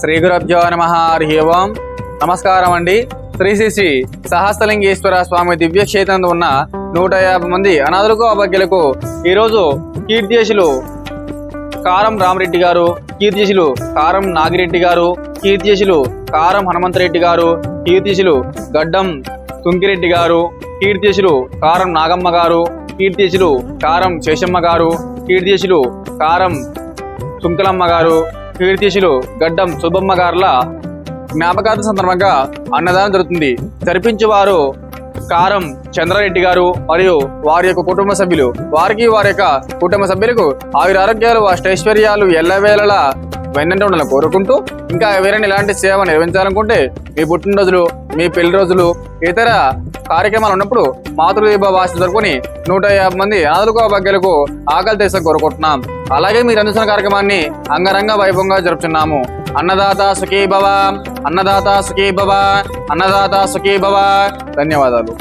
శ్రీ గురభ్యో నమ హరి ఓం. నమస్కారం అండి. శ్రీ శ్రీ శ్రీ సహస్రలింగేశ్వర స్వామి దివ్యక్షేత్రంలో ఉన్న నూట యాభై మంది అనాథులకు అభగ్యులకు ఈరోజు కీర్తిశులు కారం రామరెడ్డి గారు కీర్తిశులు కారం నాగిరెడ్డి గారు కీర్తిశులు కారం హనుమంతరెడ్డి గారు కీర్తిశులు గడ్డం తుంకిరెడ్డి గారు కీర్తిశులు కారం నాగమ్మ గారు కీర్తిశులు కారం శేషమ్మ గారు కీర్తిశులు కారం తుంకలమ్మ గారు కీర్తిశులు గడ్డం సుబ్బమ్మ గారుల జ్ఞాపకార్థ సందర్భంగా అన్నదానం జరుగుతుంది. జరిపించేవారు కారం చంద్రారెడ్డి గారు మరియు వారి యొక్క కుటుంబ సభ్యులు. వారికి వారి యొక్క కుటుంబ సభ్యులకు ఆయుర ఆరోగ్యాలు అష్టైశ్వర్యాలు ఎల్లవేళలా వెన్నంటే ఉండాలని కోరుకుంటూ ఇంకా ఎవరైనా ఇలాంటి సేవ నిర్వహించాలనుకుంటే మీ పుట్టినరోజులు మీ పెళ్ళి రోజులు ఇతర కార్యక్రమాలు ఉన్నప్పుడు మాతృదీప భాష జరుపుకొని నూట యాభై మంది అనాథులకు భాగ్యాలకు ఆకలి తీసం కోరుకుంటున్నాం. అలాగే మీరు అందిస్తున్న కార్యక్రమాన్ని అంగరంగ వైభవంగా జరుపుతున్నాము అన్నదాత సుఖీ భవ అన్నదాత సుఖీ భవ అన్నదాత సుఖీ భవ ధన్యవాదాలు.